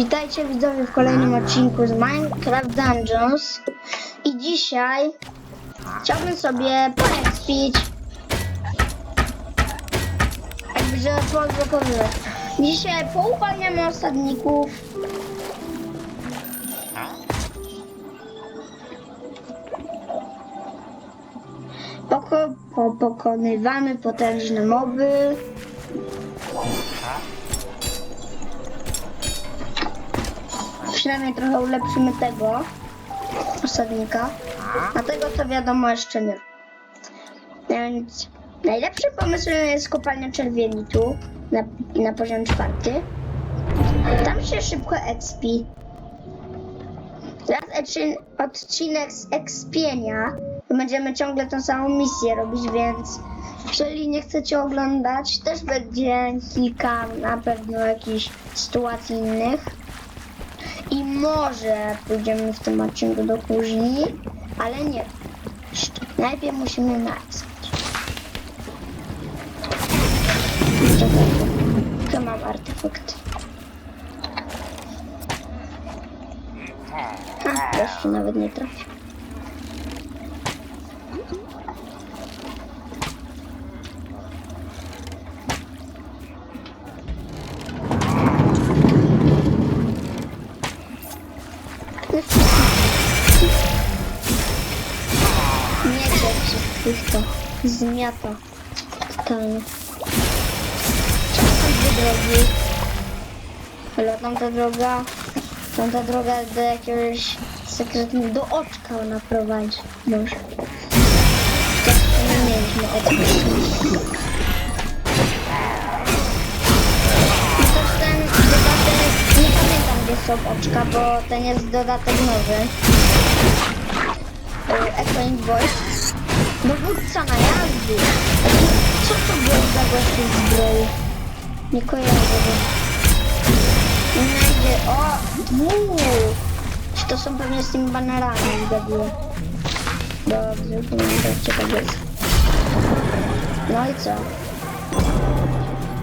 Witajcie widzowie w kolejnym odcinku z Minecraft Dungeons. I dzisiaj chciałbym sobie poekspić jakby że podblokowywać. Dzisiaj pouwalniamy osadników. Poko po pokonywamy potężne moby Przynajmniej trochę ulepszymy tego osadnika. A tego to wiadomo jeszcze nie. Więc najlepszym pomysłem jest kopalnia czerwienitu na, na poziom czwarty. Tam się szybko expi. Teraz odcin- odcinek z expienia będziemy ciągle tą samą misję robić, więc jeżeli nie chcecie oglądać, też będzie kilka na pewno jakichś sytuacji innych. I może pójdziemy w tym odcinku do kuźni, ale nie. Najpierw musimy napisać. Tu mam artefakt. A, jeszcze nawet nie trafił. Miecie wszystkich to zmiata totalnie. Czasem dwie drogi. Ale tamta droga, tamta droga do jakiegoś sekretnego, do oczka ona prowadzi. Może. Nie mieliśmy oczka. Są oczka, bo ten jest dodatek nowy. E, Echo Voice. Dowódca na jazdy. Co to było za gościu zbroi? Nie kojarzę go. Znajdzie. O! Uuu. To są pewnie z tymi banerami, zgaduję. Dobrze, pamiętajcie, tak jest. No i co?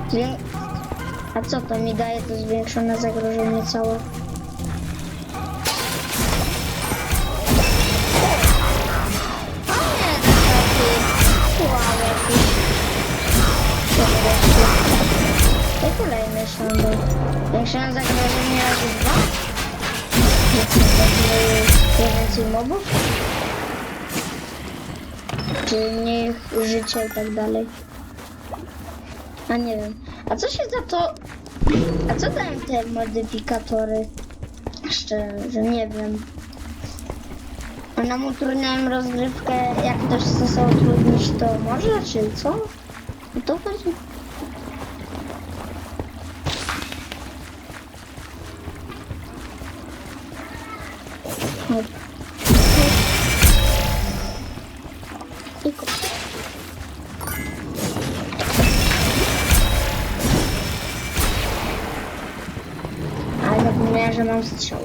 Zwię... A co to mi daje to zwiększone zagrożenie całe? Kolejny szandor. Większe zagrożenie razy dwa? Nie więcej mobów? Czy mniej życia i tak dalej? A nie wiem. A co się za to... A co dają te modyfikatory? Szczerze, nie wiem. Nam utrudniają rozgrywkę, jak ktoś chce sobie utrudnić, to może, czy co? O to chodzi? Ale zapomniałem, że mam strzał.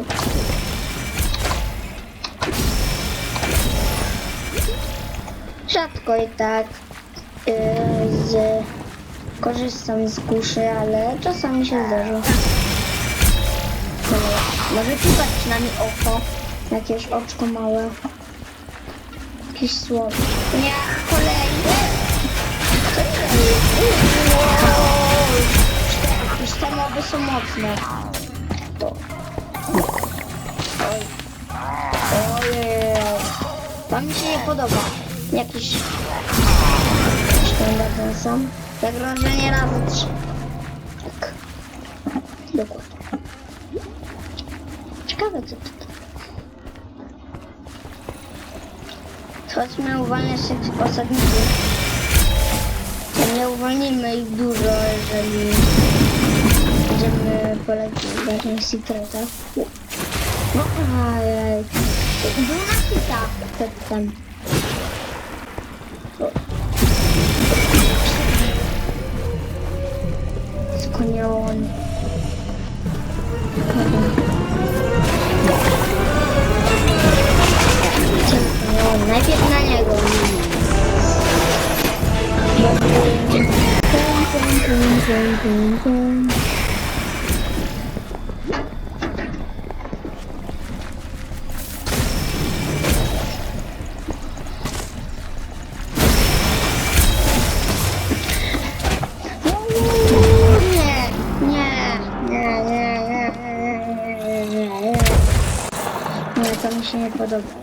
Rzadko i tak yy, z, korzystam z kuszy, ale czasami się zdarza. No, może tutaj przynajmniej oko, jakieś oczko małe, jakieś słowo. Nie, kolejny. Wow. Te moby są mocne. Oj. Ojej. To mi się nie podoba. Jakiś... Szkoda ten sam. Zagrożenie razy trzy. Tak. Dokładnie. Ciekawe co to. Chodźmy uwalniać tych osadników. Nie uwolnimy ich dużo, jeżeli będziemy polecieć w jakimś secretach. Vahal. Bună kita acceptăm. Spune un... Najpierw na niego. Pum, pum, pum, pum, pum, pum. Nie, to mi się nie podoba. Będzie.